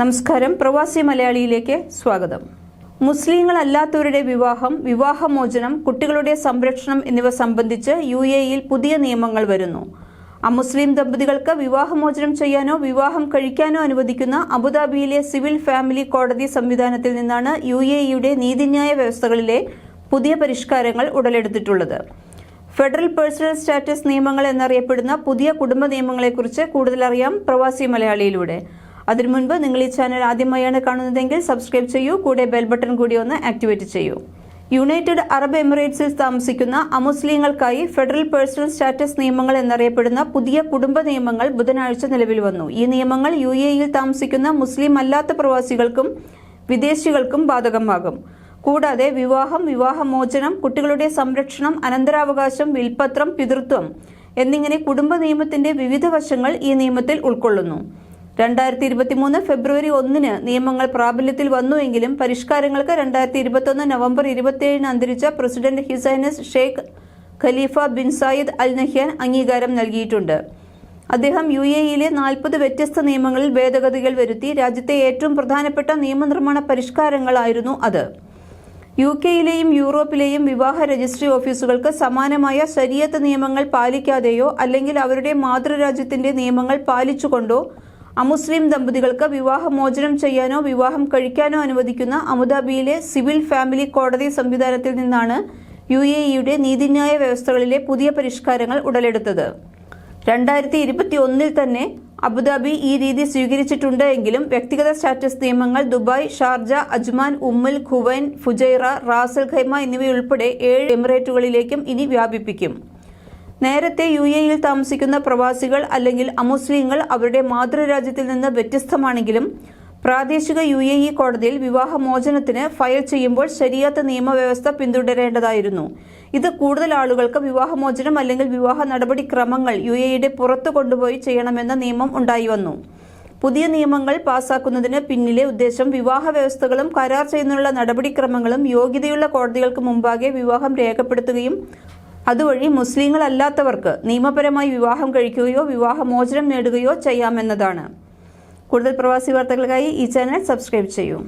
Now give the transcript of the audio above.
നമസ്കാരം. പ്രവാസി മലയാളിയിലേക്ക് സ്വാഗതം. മുസ്ലിങ്ങളല്ലാത്തവരുടെ വിവാഹം വിവാഹമോചനം കുട്ടികളുടെ സംരക്ഷണം എന്നിവ സംബന്ധിച്ച് യു എയിൽ പുതിയ നിയമങ്ങൾ വരുന്നു. അമുസ്ലിം ദമ്പതികൾക്ക് വിവാഹമോചനം ചെയ്യാനോ വിവാഹം കഴിക്കാനോ അനുവദിക്കുന്ന അബുദാബിയിലെ സിവിൽ ഫാമിലി കോടതി സംവിധാനത്തിൽ നിന്നാണ് യു എയുടെ നീതിന്യായ വ്യവസ്ഥകളിലെ പുതിയ പരിഷ്കാരങ്ങൾ ഉടലെടുത്തിട്ടുള്ളത്. ഫെഡറൽ പേഴ്സണൽ സ്റ്റാറ്റസ് നിയമങ്ങൾ എന്നറിയപ്പെടുന്ന പുതിയ കുടുംബ നിയമങ്ങളെക്കുറിച്ച് കൂടുതലറിയാം പ്രവാസി മലയാളിയിലൂടെ. അതിനു മുൻപ് നിങ്ങൾ ഈ ചാനൽ ആദ്യമായാണ് കാണുന്നതെങ്കിൽ സബ്സ്ക്രൈബ് ചെയ്യൂ കൂടെ ബെൽ ബട്ടൺ കൂടി ഒന്ന് ആക്ടിവേറ്റ് ചെയ്യൂ. യുണൈറ്റഡ് അറബ് എമിറേറ്റ്സിൽ താമസിക്കുന്ന അമുസ്ലിങ്ങൾക്കായി ഫെഡറൽ പേഴ്സണൽ സ്റ്റാറ്റസ് നിയമങ്ങൾ എന്നറിയപ്പെടുന്ന പുതിയ കുടുംബ നിയമങ്ങൾ ബുധനാഴ്ച നിലവിൽ വന്നു. ഈ നിയമങ്ങൾ യു താമസിക്കുന്ന മുസ്ലിം അല്ലാത്ത പ്രവാസികൾക്കും വിദേശികൾക്കും ബാധകമാകും. കൂടാതെ വിവാഹം വിവാഹമോചനം കുട്ടികളുടെ സംരക്ഷണം അനന്തരാവകാശം വിൽപത്രം പിതൃത്വം എന്നിങ്ങനെ കുടുംബ നിയമത്തിന്റെ വിവിധ വശങ്ങൾ ഈ നിയമത്തിൽ ഉൾക്കൊള്ളുന്നു. രണ്ടായിരത്തി ഇരുപത്തിമൂന്ന് ഫെബ്രുവരി ഒന്നിന് നിയമങ്ങൾ പ്രാബല്യത്തിൽ വന്നുവെങ്കിലും പരിഷ്കാരങ്ങൾക്ക് രണ്ടായിരത്തി ഇരുപത്തൊന്ന് നവംബർ ഇരുപത്തിയേഴിന് അന്തരിച്ച president his highness Sheikh Khalifa bin Zayed al Nahyan അംഗീകാരം നൽകിയിട്ടുണ്ട്. അദ്ദേഹം യു എ ഇയിലെ നാൽപ്പത് വ്യത്യസ്ത നിയമങ്ങളിൽ ഭേദഗതികൾ വരുത്തി രാജ്യത്തെ ഏറ്റവും പ്രധാനപ്പെട്ട നിയമനിർമ്മാണ പരിഷ്കാരങ്ങളായിരുന്നു അത്. യു കെയിലെയും യൂറോപ്പിലെയും വിവാഹ രജിസ്ട്രി ഓഫീസുകൾക്ക് സമാനമായ ശരീഅത്ത് നിയമങ്ങൾ പാലിക്കാതെയോ അല്ലെങ്കിൽ അവരുടെ മാതൃരാജ്യത്തിന്റെ നിയമങ്ങൾ പാലിച്ചുകൊണ്ടോ അമുസ്ലിം ദമ്പതികൾക്ക് വിവാഹമോചനം ചെയ്യാനോ വിവാഹം കഴിക്കാനോ അനുവദിക്കുന്ന അബുദാബിയിലെ സിവിൽ ഫാമിലി കോടതി സംവിധാനത്തിൽ നിന്നാണ് യു എ ഇയുടെ നീതിന്യായ വ്യവസ്ഥകളിലെ പുതിയ പരിഷ്കാരങ്ങൾ ഉടലെടുത്തത്. രണ്ടായിരത്തി ഇരുപത്തി ഒന്നിൽ തന്നെ അബുദാബി ഈ രീതി സ്വീകരിച്ചിട്ടുണ്ട് എങ്കിലും വ്യക്തിഗത സ്റ്റാറ്റസ് നിയമങ്ങൾ Dubai Sharjah Ajman Umm al Quwain Fujairah Ras al Khaimah എന്നിവയുൾപ്പെടെ ഏഴ് എമിറേറ്റുകളിലേക്കും ഇനി വ്യാപിപ്പിക്കും. നേരത്തെ യു എയിൽ താമസിക്കുന്ന പ്രവാസികൾ അല്ലെങ്കിൽ അമുസ്ലിങ്ങൾ അവരുടെ മാതൃരാജ്യത്തിൽ നിന്ന് വ്യത്യസ്തമാണെങ്കിലും പ്രാദേശിക യു എ ഇ കോടതിയിൽ വിവാഹമോചനത്തിന് ഫയൽ ചെയ്യുമ്പോൾ ശരിയാത്ത നിയമവ്യവസ്ഥ പിന്തുടരേണ്ടതായിരുന്നു. ഇത് കൂടുതൽ ആളുകൾക്ക് വിവാഹമോചനം അല്ലെങ്കിൽ വിവാഹ നടപടിക്രമങ്ങൾ യു എ ഇയുടെ പുറത്തു കൊണ്ടുപോയി ചെയ്യണമെന്ന നിയമം ഉണ്ടായി വന്നു. പുതിയ നിയമങ്ങൾ പാസാക്കുന്നതിന് പിന്നിലെ ഉദ്ദേശം വിവാഹ വ്യവസ്ഥകളും കരാർ ചെയ്യുന്നതിനുള്ള നടപടിക്രമങ്ങളും യോഗ്യതയുള്ള കോടതികൾക്ക് മുമ്പാകെ വിവാഹം രേഖപ്പെടുത്തുകയും അതുവഴി മുസ്ലിങ്ങളല്ലാത്തവർക്ക് നിയമപരമായി വിവാഹം കഴിക്കുകയോ വിവാഹമോചനം നേടുകയോ ചെയ്യാമെന്നതാണ്. കൂടുതൽ പ്രവാസി വാർത്തകൾക്കായി ഈ ചാനൽ സബ്സ്ക്രൈബ് ചെയ്യൂ.